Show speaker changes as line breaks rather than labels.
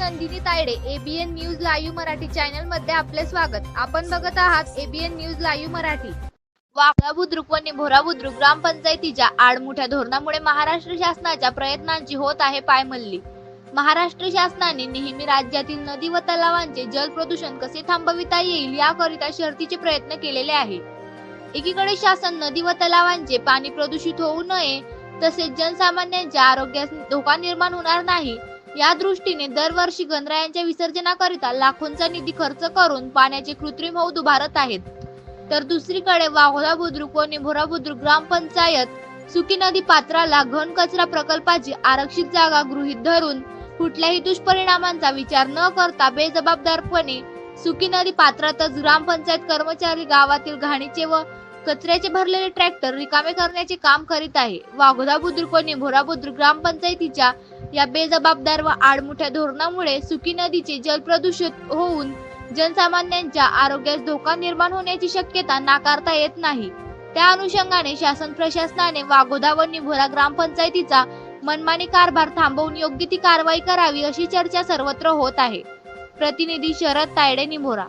Nandini Tayde ABN news live Marathi चॅनलमध्ये आपले स्वागत. आपण बघत आहात ABN news live Marathi. Wagha Budruk व निभोरा बुद्रुक ग्रामपंचायतीच्या आडमुठ्या धोरणामुळे महाराष्ट्र शासनाच्या प्रयत्नांची होत आहे पायमल्ली. महाराष्ट्र शासनाने नेहमी राज्यातील नदी व तलावांचे जल प्रदूषण कसे थांबविता येईल याकरिता शर्तीचे प्रयत्न केलेले आहे. एकीकडे शासन नदी व तलावांचे पाणी प्रदूषित होऊ नये तसेच जनसामान्यांच्या आरोग्यास धोका निर्माण होणार नाही या दृष्टीने दरवर्षी गणरायांच्या विसर्जनाकरिता लाखोंचा निधी खर्च करून पाण्याचे कृत्रिम हौद उभारत आहेत. तर दुसरीकडे वाघोला बुद्रुक व निभोरा बुद्रुक ग्रामपंचायत सुकी नदी पात्राला घन कचरा प्रकल्पाची आरक्षित जागा गृहीत धरून कुठल्याही दुष्परिणामांचा विचार न करता बेजबाबदारपणे सुकी नदी पात्रातच ग्रामपंचायत कर्मचारी गावातील घाणीचे व कचऱ्याचे भरलेले ट्रॅक्टर रिकामे करण्याचे काम करीत आहे. वाघोदा बुद्रुक व निभोरा बुद्रुक ग्रामपंचायतीच्या या बेजबाबदार व आडमुठ्या धोरणामुळे सुकी नदीचे जल प्रदूषित होऊन जनसामान्यांच्या आरोग्यास धोका निर्माण होण्याची शक्यता नाकारता येत नाही. त्या अनुषंगाने शासन प्रशासनाने वागोदा व निभोरा ग्रामपंचायतीचा मनमानी कारभार थांबवून योग्य ती कारवाई करावी अशी चर्चा सर्वत्र होत आहे. प्रतिनिधी शरद तायडे निभोरा.